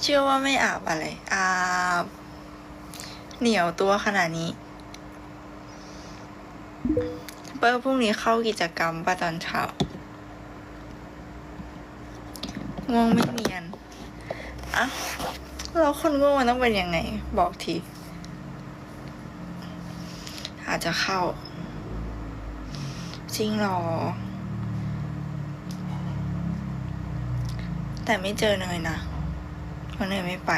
เชื่อว่าไม่อาบอะไร อาบ เหนียวตัวขนาดนี้ เปิ้ลพรุ่งนี้เข้ากิจกรรมป่ะตอนเช้าง่วงไม่เนียนอะแล้วคนง่วงมันต้องเป็นยังไง บอกที อาจจะเข้า จริงหรอ แต่ไม่เจอเนยนะเพราะเนยไม่ไป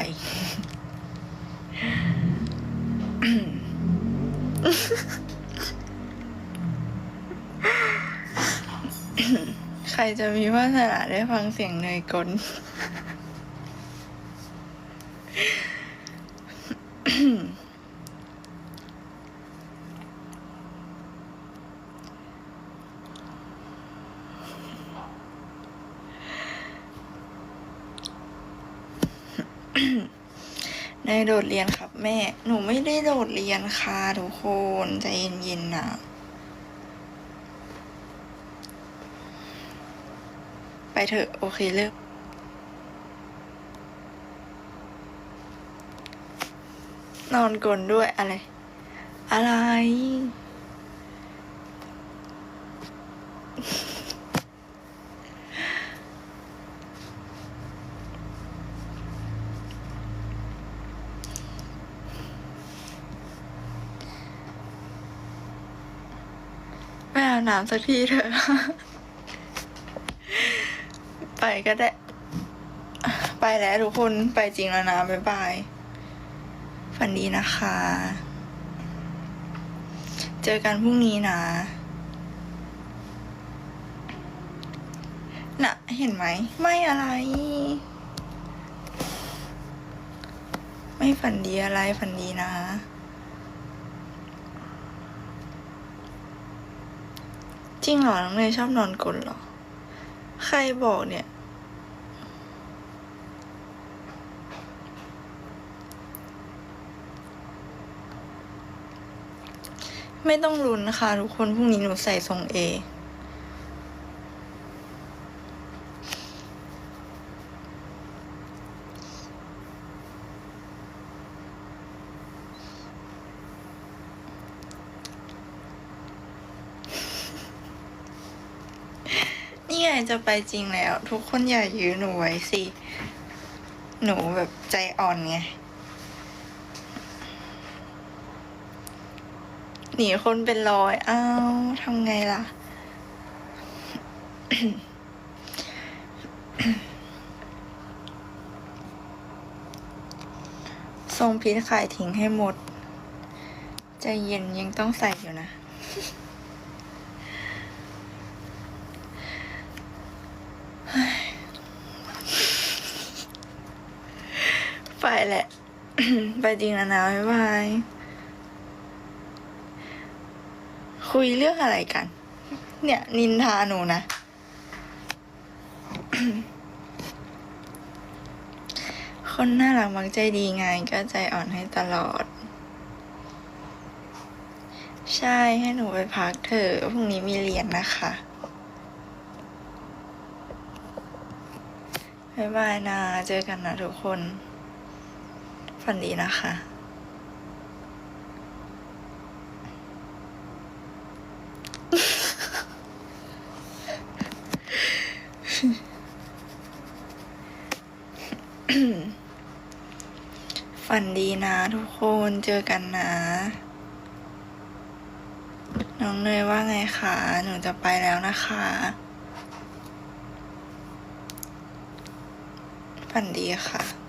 ใครจะมีวาสนาได้ฟังเสียงเนยกล เนโดดเรียนครับ แม่ หนูไม่ได้โดดเรียนค่ะทุกคนใจเย็นๆนะไปเถอะ โอเคเลิกนอนกลนด้วยอะไร อะไร อาบน้ำสักทีเถอะ ไปก็ได้ ไปแล้วทุกคน ไปจริงแล้วนะ บ๊ายบาย ฝันดีนะคะ เจอกันพรุ่งนี้นะ น่ะ เห็นไหม ไม่อะไร ไม่ฝันดีอะไร ฝันดีนะ ริงเหรอน้องเนยชอบนอนกลนเหรอ ใครบอกเนี่ย ไม่ต้องลุ้นนะคะทุกคนพรุ่งนี้หนูใส่ทรงเอ จะไปจริงแล้ว ทุกคนอย่ายื้อหนูไว้สิ หนูแบบใจอ่อนไง หนีคนเป็นร้อยอ้าวทำไงล่ะ ทรงพิษขายทิ้งให้หมด ใจเย็นยังต้องใส่อยู่นะ ไปแหละ ไปจริงแล้วนะบ๊ายบาย คุยเรื่องอะไรกัน เนี่ย นินทาหนูนะ คนน่ารักมักใจดีไงก็ใจอ่อนให้ตลอด ใช่ให้หนูไปพักเถอะพรุ่งนี้มีเรียนนะคะบ๊ายบายนะ เจอกันนะทุกคน ฝันดีนะคะฝันดีนะทุกคนเจอกันนะ น้องเนยว่าไงคะ หนูจะไปแล้วนะคะ ฝันดีค่ะ